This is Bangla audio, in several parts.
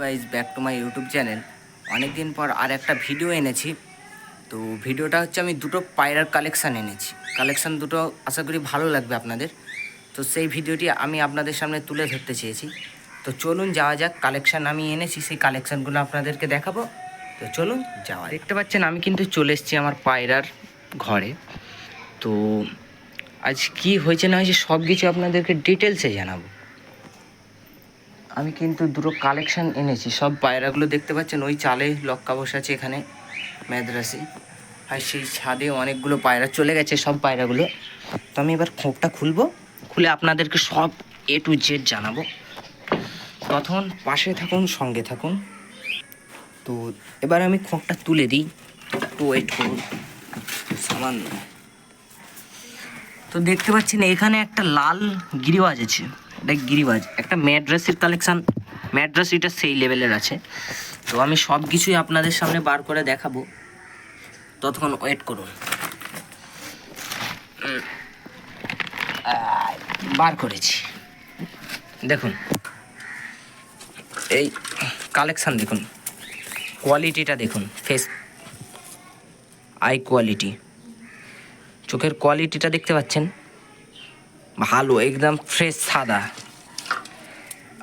Guys back to my YouTube channel অনেক দিন পর আর একটা ভিডিও এনেছি। তো ভিডিওটা হচ্ছে আমি দুটো পায়রার কালেকশান এনেছি। কালেকশান দুটো আশা করি ভালো লাগবে আপনাদের। তো সেই ভিডিওটি আমি আপনাদের সামনে তুলে ধরতে চেয়েছি। তো চলুন যাওয়া যাক কালেকশান আমি এনেছি, সেই কালেকশানগুলো আপনাদেরকে দেখাবো। তো চলুন যাওয়া দেখতে পাচ্ছেন, আমি কিন্তু চলে এসেছি আমার পায়রার ঘরে। তো আজ কি হয়েছে না হয়েছে সব কিছু আপনাদেরকে ডিটেলসে জানাব। আমি কিন্তু দুটো কালেকশান এনেছি। সব পায়রাগুলো দেখতে পাচ্ছেন, ওই চালে লক্কা বসে আছে এখানে, মাদ্রাসি। আর সেই ছাদে অনেকগুলো পায়রা চলে গেছে, সব পায়রাগুলো। তো আমি এবার খোপটা খুলবো, খুলে আপনাদেরকে সব এ টু জেড জানাব। তখন পাশে থাকুন, সঙ্গে থাকুন। তো এবার আমি খোপটা তুলে দিই। একটু ওয়েট করুন। সামান্য। তো দেখতে পাচ্ছেন, এখানে একটা লাল গিরিবাজ আছে। এটা গিরিবাজ। একটা ম্যাড্রাসের কালেকশান ম্যাড্রেস এটা সেই লেভেলের আছে। তো আমি সব কিছুই আপনাদের সামনে বার করে দেখাবো। ততক্ষণ ওয়েট করুন। বার করেছি। দেখুন। এই কালেকশান দেখুন। কোয়ালিটিটা দেখুন। ফেস আই কোয়ালিটি চোখের কোয়ালিটিটা দেখতে পাচ্ছেন? ভালো, একদম ফ্রেশ সাদা।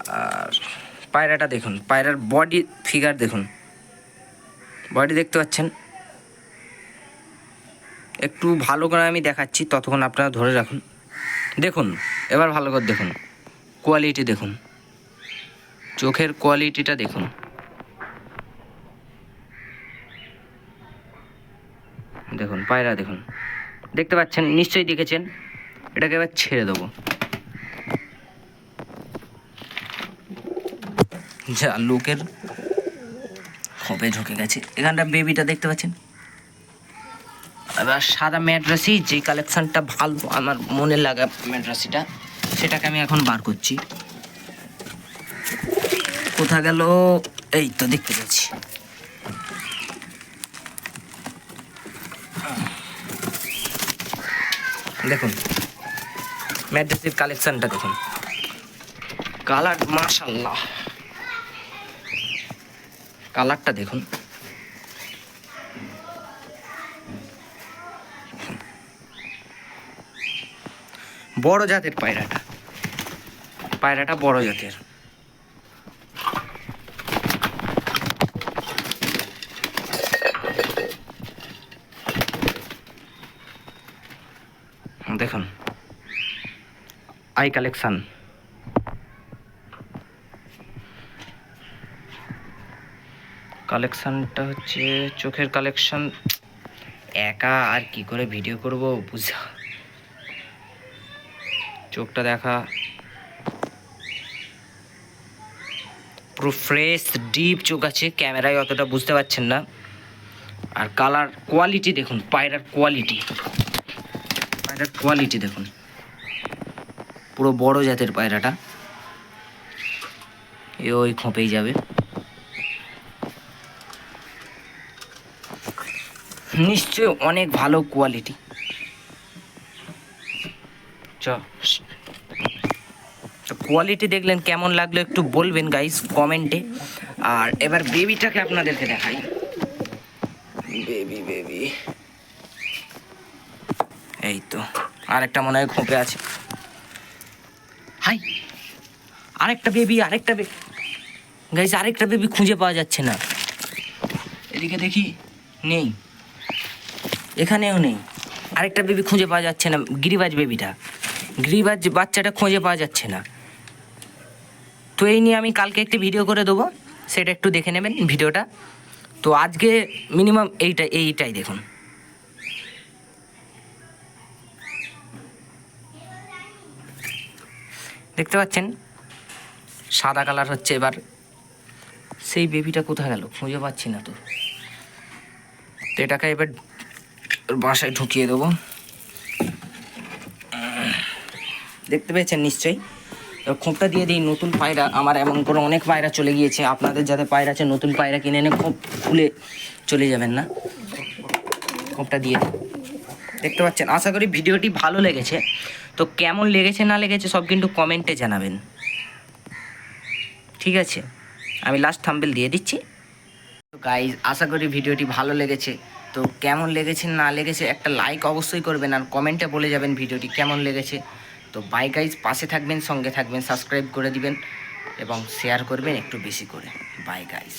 আর পায়রাটা দেখুন, পায়রার বডি ফিগার দেখুন। বডি দেখতে পাচ্ছেন? একটু ভালো করে আমি দেখাচ্ছি, ততক্ষণ আপনারা ধরে রাখুন। দেখুন, এবার ভালো করে দেখুন। কোয়ালিটি দেখুন। চোখের কোয়ালিটিটা দেখুন। দেখুন, পায়রা দেখুন। দেখতে পাচ্ছেন? নিশ্চয়ই দেখেছেন? এটাকে এবার ছেড়ে দেবো। যা লোকের খপে ঢুকে গেছে। এখানটা বেবিটা দেখতে পাচ্ছেন? এবার সাদা ম্যাড্রাসি যে কালেকশনটা ভালো আমার মনে লাগা ম্যাড্রাসিটা সেটাকে আমি এখন বার করছি। কোথা গেল? এই তো দেখতে পাচ্ছি দেখুন ম্যাড্রেসের কালেকশনটা দেখুন। কালার মাশাল্লাহ কালারটা দেখুন। বড় জাতের পায়রাটা। পায়রাটা বড় জাতের। দেখুন। Eye collection. কালেকশনটা হচ্ছে চোখের কালেকশন। একা আর কি করে ভিডিও করব বুঝা। চোখটা দেখা। পুরো ফ্রেশ ডিপ চোখ আছে, ক্যামেরায় অতটা বুঝতে পারছেন না। আর কালার কোয়ালিটি দেখুন, পায়রার কোয়ালিটি পায়রার কোয়ালিটি দেখুন। পুরো বড় জাতের পায়রাটা। এ ওই খোঁপেই যাবে। নিশ্চয় অনেক ভালো কোয়ালিটি চ। কোয়ালিটি দেখলেন কেমন লাগল একটু বলবেন গাইস কমেন্টে আর এবার বেবিটাকে আপনাদেরকে দেখাই। বেবি বেবি এই তো, আরেকটা মনে হয় খোঁপে আছে। আরেকটা বেবি আরেকটা বেবি গাইস আরেকটা বেবি খুঁজে পাওয়া যাচ্ছে না। এদিকে দেখি, নেই। এখানেও নেই। আরেকটা বেবি খুঁজে পাওয়া যাচ্ছে না, গিরিবাজ বেবিটা গিরিবাজ বাচ্চাটা খুঁজে পাওয়া যাচ্ছে না। তো এই নিয়ে আমি কালকে একটি ভিডিও করে দেবো। সেটা একটু দেখে নেবেন ভিডিওটা তো আজকে মিনিমাম এইটা, এইটাই দেখুন। দেখতে পাচ্ছেন? সাদা কালার হচ্ছে এবার। সেই বেবিটা কোথায় গেল? খুঁজে পাচ্ছি না তো। তো এটাকে এবার বাসায় ঢুকিয়ে দেবো। দেখতে পেয়েছেন নিশ্চয়ই? খোঁপটা দিয়ে দিই নতুন পায়রা। আমার এমন করে অনেক পায়রা চলে গিয়েছে। আপনাদের যাতে পায়রা আছে, নতুন পায়রা কিনে এনে খোপ খুলে চলে যাবেন না? খোপটা দিয়ে দিই। দেখতে পাচ্ছেন? আশা করি ভিডিওটি ভালো লেগেছে। তো কেমন লেগেছে, না লেগেছে সব কিন্তু কমেন্টে জানাবেন। ঠিক আছে, আমি লাস্ট থাম্বেল দিয়ে দিচ্ছি। তো গাইজ আশা করি ভিডিওটি ভালো লেগেছে। তো কেমন লেগেছে, না লেগেছে, একটা লাইক অবশ্যই করবেন আর কমেন্টে বলে যাবেন ভিডিওটি কেমন লেগেছে। তো বাই গাইজ পাশে থাকবেন, সঙ্গে থাকবেন সাবস্ক্রাইব করে দিবেন এবং শেয়ার করবেন একটু বেশি করে। By guys